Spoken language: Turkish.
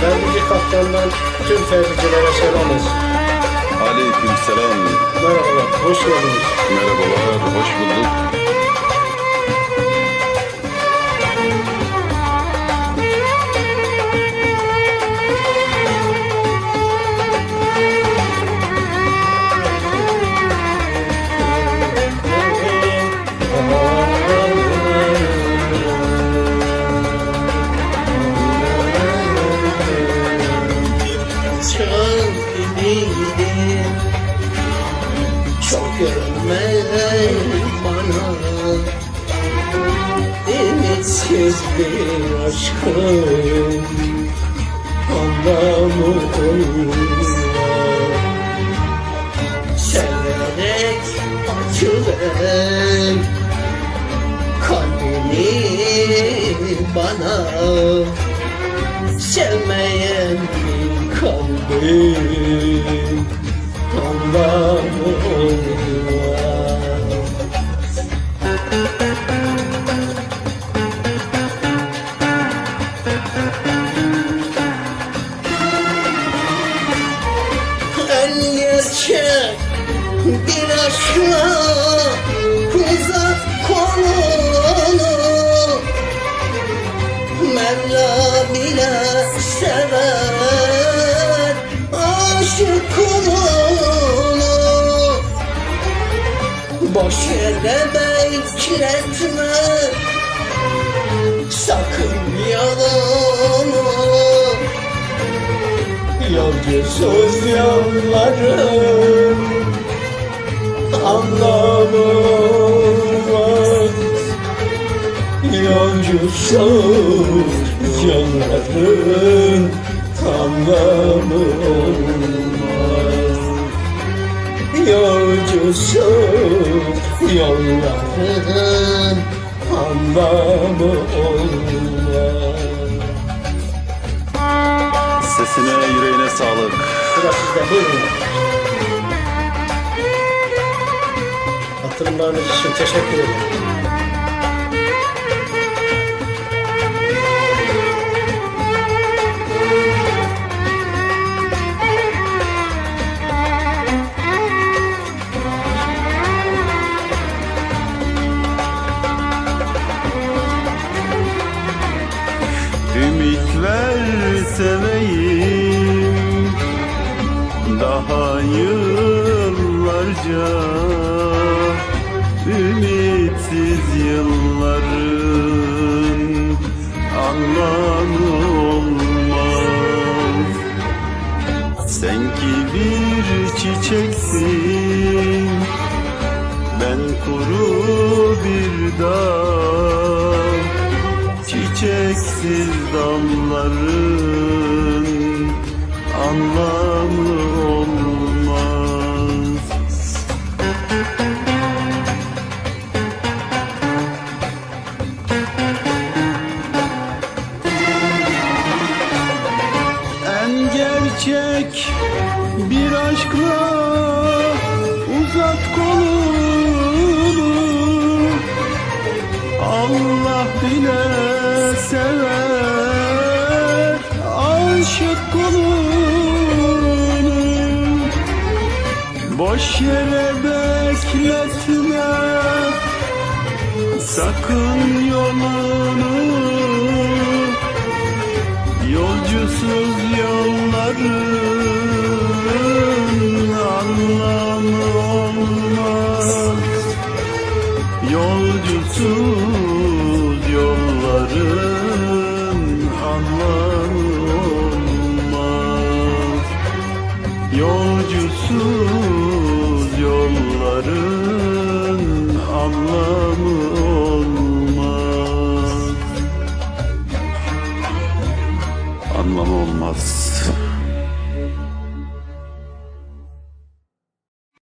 Ferdici Kaptan'dan tüm Ferdicilere selam olsun. Aleyküm selam. Merhabalar, hoş geldiniz. Merhabalar, hoş bulduk. İyiydim Çok görme bana Ümitsiz bir aşkın Anlamı olmaz Severek açıver Kalbini bana Sevmeyen kalbim Anlamı olmaz bir aşkla uzak kolunu aşık kulunu Boş yere bekletme sakın yalanı Yolcusuz yolların anlamı var. Yolcusuz yolların anlamı olmaz Yolcusuz yolların anlamı olmaz Sesine, yüreğine sağlık. Sıra sizde, buyurun. Hatırımlarınız için teşekkür ederim. Ümit ver seveyim Daha yıllarca Ümitsiz yılların Anlamı olmaz. Sen ki bir çiçeksin Ben kuru bir dağ Çiçeksiz dalların anlamı olmaz. En gerçek bir aşkla Boş yere bekletme. Sakın yolunu. Yolcusuz yolların anlamı olmaz. Yolcusuz yolların anlamı Yolcusuz yolların anlamı olmaz. Anlamı olmaz